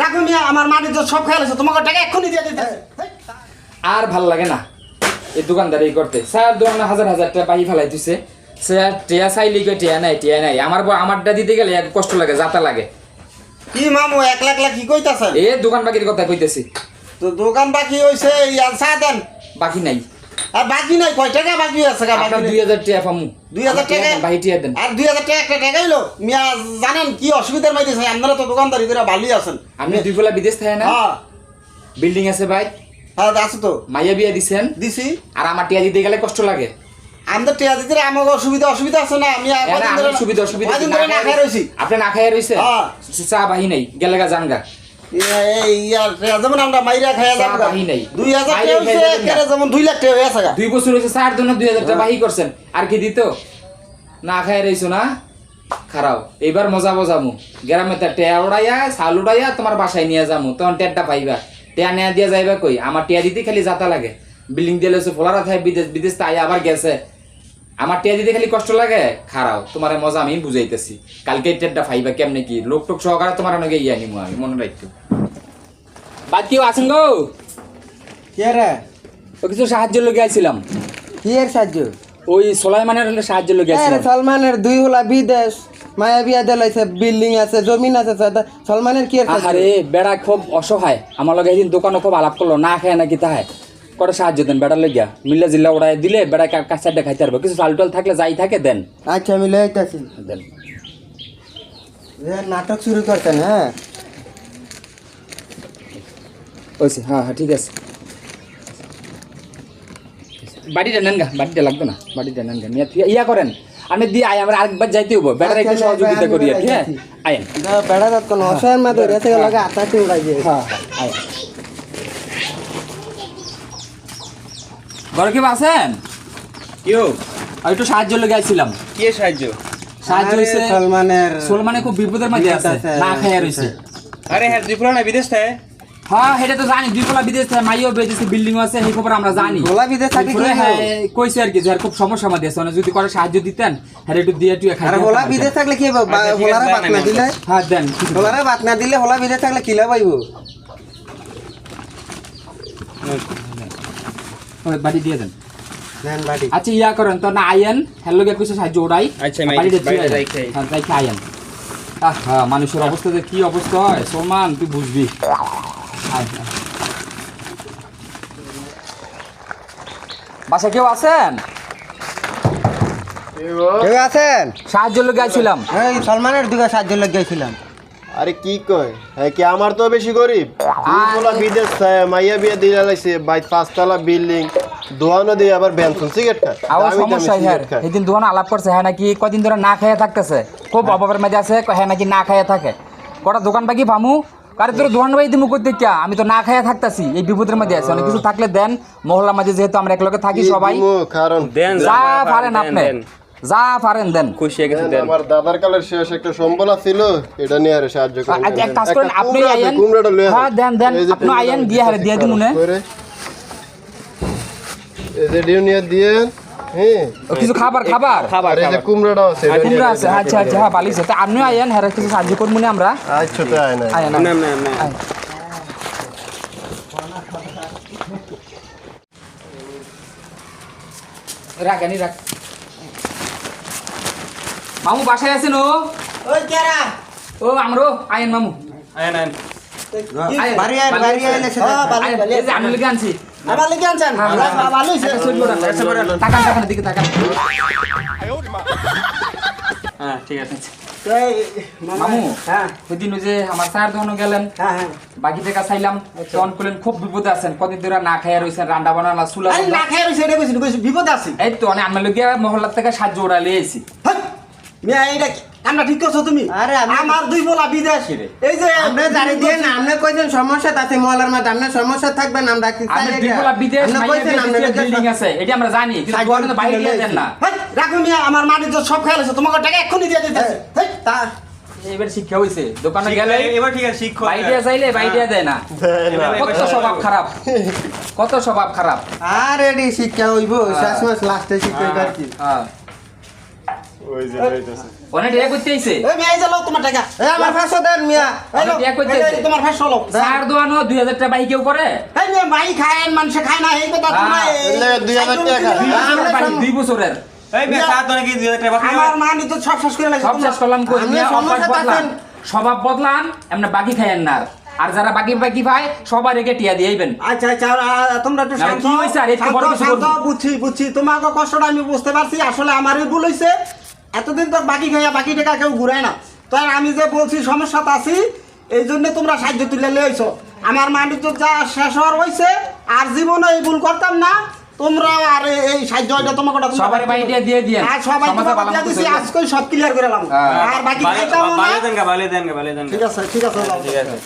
রাখো মিয়া আমার মাটির তো সব খেয়াল আছে তোমাকে টাকা এক্ষুনি দিয়ে দিতেছে আর ভালো লাগে না। এই দোকানদারি করতে। স্যার দোকানে হাজার হাজার টাকা বাহি ফেলাই দিছে। স্যার টিয়া চাইলি কই টিয়া নাই টিয়া নাই। আমার আমারটা দিতে গেলে এক কষ্ট লাগে যাতা লাগে। কি মামু এক লাখ লাখ কি কইতাছেন? এ দোকান বাকির কথা কইতেছি। তো দোকান বাকি হইছে ইয়ার চা দেন। বাকি নাই। আর বাকি নাই কয় টাকা বাকি আছে আপনার বাকি দুই হাজার টাকা পামু। দুই হাজার আমার টাকা? দেন, টিয়া দেন। আর দুই হাজার টাকা একটা টাকা হইল? মিয়া জানেন কি অসুবিধার মাইতেছে আপনারা তো দোকানদারি করে ভালোই আছেন। আপনি দুই ফলা বিদেশ থাকে না? হ্যাঁ। বিল্ডিং আছে ভাই। হ্যাঁ আছে তো। মাইয়া বিয়া দিছেন। দিছি। আর আমার টিয়া দিতে গেলে কষ্ট লাগে। আমাদের টিয়া দিতে আমাকে অসুবিধা অসুবিধা আছে না? আমি সুবিধা অসুবিধা না খাই রয়েছি আপনি না খাইয়া রইছে? হ্যাঁ। চা বাহি নাই গেলে গা জানগা। যেমন আমরা মাইরা নাই। দুই হাজার টাকা না। একেবারে যেমন দুই লাখ টাকা হয়েছে গা। দুই বছর হয়েছে চার জন্য দুই হাজার টাকা বাহি করছেন। আর কি দিত? না খাই রইছো না? খারাও। এইবার মজা বজামু। গ্রামে তো টেয়া উড়াইয়া উড়াইয়া তোমার বাসায় নিয়ে যামু। তখন টেয়ারটা পাইবা। টেয়া নেয়া দিয়া যাইবা কই? আমার টিয়া দিতে খালি যাতা লাগে। বিল্ডিং দিয়ে ফোলারা থাকে বিদেশ বিদেশ তাই আবার গেছে। আমার টিয়া দিতে খালি কষ্ট লাগে? খারাও তোমার মজা আমি বুঝাইতেছি। কালকে টেয়ারটা পাইবা কেমনে কি? লোক টোক সহকারে তোমার অনেকে ইয়া নিমু আমি মনে রাখতো বাদ কেউ আছেন গো? কি রে? ও কিছু সাহায্য লোক আইছিলাম। কি এর সাহায্য? ওই সোলাইমানের হলে সাহায্য লোক আইছিলাম। সলমানের দুই হলা বিদেশ মায়া বিয়া দিলাইছে বিল্ডিং আছে জমিন আছে সলমানের কি আরে বেড়া খুব অসহায়। আমার লগে একদিন দোকানে খুব আলাপ করল না খায় নাকি তাহায়? করে সাহায্য দেন বেড়া লইয়া মিল্লা জিল্লা উড়াই দিলে বেড়া কাছাটা খাইতে পারব। কিছু চাল টাল থাকলে যাই থাকে দেন। আচ্ছা আমি লইতাছি দেন। নাটক শুরু করতেন হ্যাঁ? ওইসে হ্যাঁ হ্যাঁ ঠিক আছে। বাড়িটা নেন গা বাড়িটা লাগবে না বাড়িটা নেন গা ইয়া করেন। আমি দিয়ে আয় আমরা আরেকবার যাইতে হব বেড়ার একটু আচ্ছা, সহযোগিতা করি আর ঠিক যাইতেছি। আয়েন। বেড়া কোন অসহায়ের মা ধরে থেকে উড়াই দিয়ে। হ্যাঁ আয়েন। ঘরে কেউ আছেন? কেউ আর একটু সাহায্য লেগে আইছিলাম কে সাহায্য? সাহায্য হয়েছে সলমানের সোলমানে খুব বিপদের মধ্যে আছে না খাইয়া রয়েছে আরে হ্যাঁ দুই পুরানা বিদেশ থাকে? হ্যাঁ সেটা তো জানি দুই কলা বিদেশ থেকে মাইও বেজেছে বিল্ডিং আছে সেই খবর আমরা জানি। গোলা বিদেশ থাকলে কি হ্যাঁ, কইছে আর কি যে খুব সমস্যা মধ্যে আছে মানে যদি করে সাহায্য দিতেন হ্যাঁ একটু দিয়ে টুয়ে খাই আরে হোলা বিদেশ থাকলে কি আচ্ছা, হোলারে বাত না আমি দিলে? হ্যাঁ দেন। হোলারে বাত না দিলে হোলা বিদেশ থাকলে কিলা পাইব দিয়ে দেন। আচ্ছা ইয়া করেন তো না আইয়েন। হ্যালো গে কিছু সাহায্য ওড়াই আচ্ছা। রাইখে আই। হ্যাঁ আহ হ্যাঁ মানুষের অবস্থা যে কি অবস্থা হয় সলমান তুই বুঝবি। বাসা কেউ আছেন? কেউ আছেন? সাহায্য লোক আইছিলাম। এই সলমানের দিকে সাহায্য লেগেছিলাম আরে কি কয়? হ্যাঁ কি আমার তো বেশি গরিব? দুইতলা বিদেশ মাইয়া বিয়া দিয়ে লাইছে বাই পাঁচতলা বিল্ডিং দোয়ানো দিয়ে আবার বেনসন সিগারেট খায়। সমস্যা হ্যাঁ। সেদিন দোকান আলাপ করছে হ্যাঁ নাকি কদিন ধরে না খেয়ে থাকতেছে? খুব অভাবের মধ্যে আছে হ্যাঁ নাকি না খেয়ে থাকে। কটা দোকান বাকি ভামু? কারে তোর দোকান বাড়ি দিমু করতে কিয়া আমি তো না খেয়ে থাকতাছি এই বিপদের মধ্যে আছে। অনেক কিছু থাকলে দেন মহল্লার মাঝে যেহেতু আমরা একলগে থাকি সবাই। কারণ দেন যা পারেন আপনি। যা পারেন দেন। খুশি হয়ে গেছে দেন, দেন। আমার দাদার কালের শেষ একটা সম্বল ছিল এটা নিয়ে আরে সাহায্য করেন আচ্ছা, এক কাজ করেন আপনি আইয়েন। কুমড়াটা লয়ে হ্যাঁ দেন দেন আপনি আইয়েন দিয়ে হারে দিয়ে দিমু নে এই যে ডিউ নিয়ে দিয়ে হ্যাঁ। কিছু খাবার খাবার? খাবার এই যে কুমড়াটা আছে নিয়ে কুমড়া আছে আচ্ছা আচ্ছা হ্যাঁ বালিশ আছে। আপনিও আইয়েন হ্যাঁ কিছু সাহায্য করব না আমরা। দেন। আচ্ছা তো আয়। না আইয়েন না না না। রাখেনি রাখ। মামু বাসায় আছেন ও? ওই কেরা? ও আমরো আইন মামু। আয় না আইন, বাড়ি আয়, বাড়ি বাড়ি আছে। হ্যাঁ, যে আমি লিখে আনছি। আমার লিখে আনছেন। ভালো হয়েছে একটা ছবি ওঠান, তাকান তাকান দিকে তাকান। হ্যাঁ ঠিক আছে। মামু ওই যে আমার স্যার দোকানে গেলেন হ্যাঁ হ্যাঁ। বাকি টাকা চাইলাম তখন করলেন খুব বিপদে আছেন কদিন ধরে না খাইয়া রয়েছেন রান্না বান্না চুলা না রয়েছে বিপদ আছে। এই তো অনেক আমি লোকে মহল্লার থেকে সাহায্য ওরা লিয়েছি হেই, মিয়া এইটা কি- কামটা ঠিক করছ তুমি? আরে আমার দুই বলা বিদেশ। এই যে আপনি জানি দিয়ে না আপনি কইছেন সমস্যা আছে মহলার মধ্যে? আপনার সমস্যা থাকবেন আমরা কি চাই আমি এটা? বিদেশ আপনি কইছেন আপনি বিল্ডিং আছে এটা আমরা জানি কিন্তু গভর্নমেন্ট বাইরে দিয়ে দেন না। হেই, মিয়া আমার মাটির তো সব খেয়াল আছে তোমাকে টাকা এক্ষুনি দিয়ে দিতেছে। তা। এবার শিক্ষা হইছে দোকানে গেলে এবার ঠিক আছে শিক্ষক। বাইরে চাইলে বাইরে দেয় না। কত স্বভাব খারাপ কত স্বভাব খারাপ। আর এডি শিক্ষা হইব শেষ মাস লাস্টে শিক্ষা হ্যাঁ। ওই যে লইতেছে অনেক টিয়া করতে আইছে। এই মেয়ে এই যে তোমার টাকা। এ আমার পাঁচশো দেন মিয়া। এই লও, আমি বিয়া করতে এই যে এসে। তোমার ফাঁস হলো চার দোয়ানো দুই হাজার টাকা বাহি কেউ করে? এই মেয়ে ভাই খায় মানুষে খায় না এই কথা তোমরা হ্যাঁ, এলে দুই হাজার টাকা খায়। দুই দুই বছরের। এই বে সাত ধরে কি দুই হাজার টাকা বাকি আমার মা নিত সব শেষ করে লাগছে সব শেষ করলাম কই? মিয়া, অভ্যাস বদলান। স্বভাব বদলান এমনি বাকি খাইয়েন না আর। যারা বাকি বাকি ভাই সবার রেখে টিয়া দিয়েইবেন আচ্ছা আচ্ছা তোমরা একটু শান্ত কি হইছে আর? একটু বড় কিছু বুঝছি বুঝছি। তোমার কষ্টটা আমি বুঝতে পারছি আসলে আমারই ভুল হয়েছে এতদিন তো বাকি খাইয়া বাকি টাকা কেউ ঘুরায় না। তো আর আমি যে বলছি সমস্যাতে আছি এই জন্য তোমরা সাহায্য তুলে লইছো। আমার মানিক যা শেষ হওয়ার হয়েছে আর জীবনে এই ভুল করতাম না। তোমরা আর এই- সাহায্য এটা তোমরা সবার বাড়ি টিয়া দিয়ে আর সবাই সমাজে তোমাকে ভালো দিছি আজকে সব ক্লিয়ার করে এলাম হ্যাঁ। আর বাকি খাইতাম না। ভালো দেন গা ভালো দেন গা ভালো দেন ঠিক আছে ঠিক আছে। ঠিক আছে।